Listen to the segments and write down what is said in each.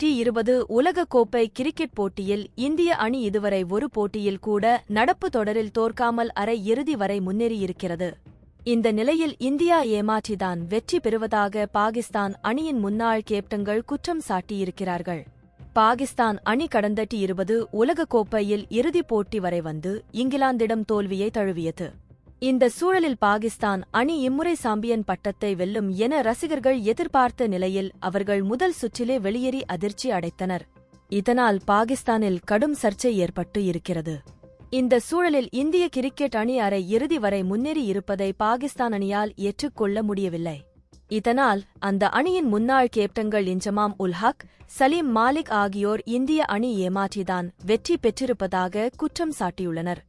D இருபது உலகக்கோப்பை cricket போட்டியில் இந்திய அணி இதுவரை ஒரு போட்டியில் கூட நடப்பு தொடரில் தோற்காமல் அரை இறுதி வரை முன்னேறியிருக்கிறது. இந்த நிலையில் இந்தியா ஏமாற்றிதான் வெற்றி பெறுவதாக பாகிஸ்தான் அணியின் முன்னாள் கேப்டன்கள் குற்றம் சாட்டியிருக்கிறார்கள். பாகிஸ்தான் அணி கடந்த டி இருபது உலகக்கோப்பையில் இறுதிப் போட்டி வரை வந்து இங்கிலாந்திடம் தோல்வியை தழுவியது. இந்த சூழலில் பாகிஸ்தான் அணி இம்முறை சாம்பியன் பட்டத்தை வெல்லும் என ரசிகர்கள் எதிர்பார்த்த நிலையில் அவர்கள் முதல் சுற்றிலே வெளியேறி அதிர்ச்சி அடைத்தனர். இதனால் பாகிஸ்தானில் கடும் சர்ச்சை ஏற்பட்டு இருக்கிறது. இந்த சூழலில் இந்திய கிரிக்கெட் அணி அரை இறுதி வரை முன்னேறி இருப்பதை பாகிஸ்தான் அணியால் ஏற்றுக்கொள்ள முடியவில்லை. இதனால் அந்த அணியின் முன்னாள் கேப்டன்கள் இன்ஜமாம் உல் ஹக் சலீம் மாலிக் ஆகியோர் இந்திய அணி ஏமாற்றிதான் வெற்றி பெற்றிருப்பதாக குற்றம் சாட்டியுள்ளனர்.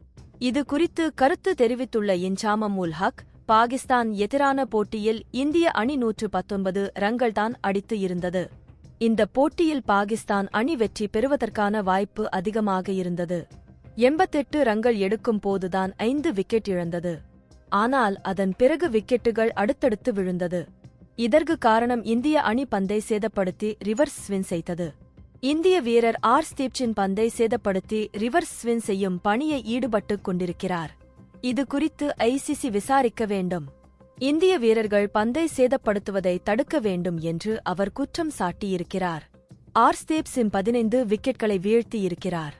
இது குறித்து கருத்து தெரிவித்துள்ள இன்சாமம் உல் ஹக் பாகிஸ்தான் எதிரான போட்டியில் இந்திய அணி நூற்று பத்தொன்பது ரன்கள்தான் அடித்து இருந்தது. இந்த போட்டியில் பாகிஸ்தான் அணி வெற்றி பெறுவதற்கான வாய்ப்பு அதிகமாக இருந்தது. எண்பத்தெட்டு ரன்கள் எடுக்கும் போதுதான் ஐந்து விக்கெட் இழந்தது. ஆனால் அதன் பிறகு விக்கெட்டுகள் அடுத்தடுத்து விழுந்தது. இதற்கு காரணம் இந்திய அணி பந்தை சேதப்படுத்தி ரிவர்ஸ் ஸ்வின் செய்தது. இந்திய வீரர் ஆர். ஸ்தீப்சின் பந்தை சேதப்படுத்தி ரிவர்ஸ் ஸ்வின் செய்யும் பணியை ஈடுபட்டுக் கொண்டிருக்கிறார். இது குறித்து ஐசிசி விசாரிக்க வேண்டும். இந்திய வீரர்கள் பந்தை சேதப்படுத்துவதை தடுக்க வேண்டும் என்று அவர் குற்றம் சாட்டியிருக்கிறார். ஆர். ஸ்தேப்ஸின் பதினைந்து விக்கெட்களை வீழ்த்தியிருக்கிறார்.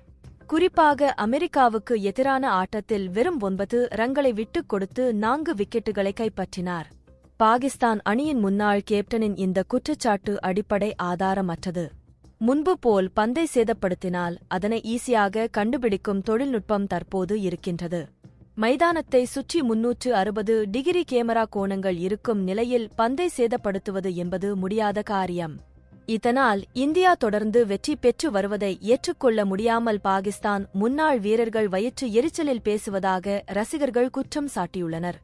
குறிப்பாக அமெரிக்காவுக்கு எதிரான ஆட்டத்தில் வெறும் ஒன்பது ரன்களை விட்டுக் கொடுத்து நான்கு விக்கெட்டுகளை கைப்பற்றினார். பாகிஸ்தான் அணியின் முன்னாள் கேப்டனின் இந்த குற்றச்சாட்டு அடிப்படை ஆதாரமற்றது. முன்பு போல் பந்தை சேதப்படுத்தினால் அதனை ஈஸியாக கண்டுபிடிக்கும் தொழில்நுட்பம் தற்போது இருக்கின்றது. மைதானத்தை சுற்றி முன்னூற்று அறுபது டிகிரி கேமரா கோணங்கள் இருக்கும் நிலையில் பந்தை சேதப்படுத்துவது என்பது முடியாத காரியம். இதனால் இந்தியா தொடர்ந்து வெற்றி பெற்று வருவதை ஏற்றுக்கொள்ள முடியாமல் பாகிஸ்தான் முன்னாள் வீரர்கள் வயிற்று எரிச்சலில் பேசுவதாக ரசிகர்கள் குற்றம் சாட்டியுள்ளனர்.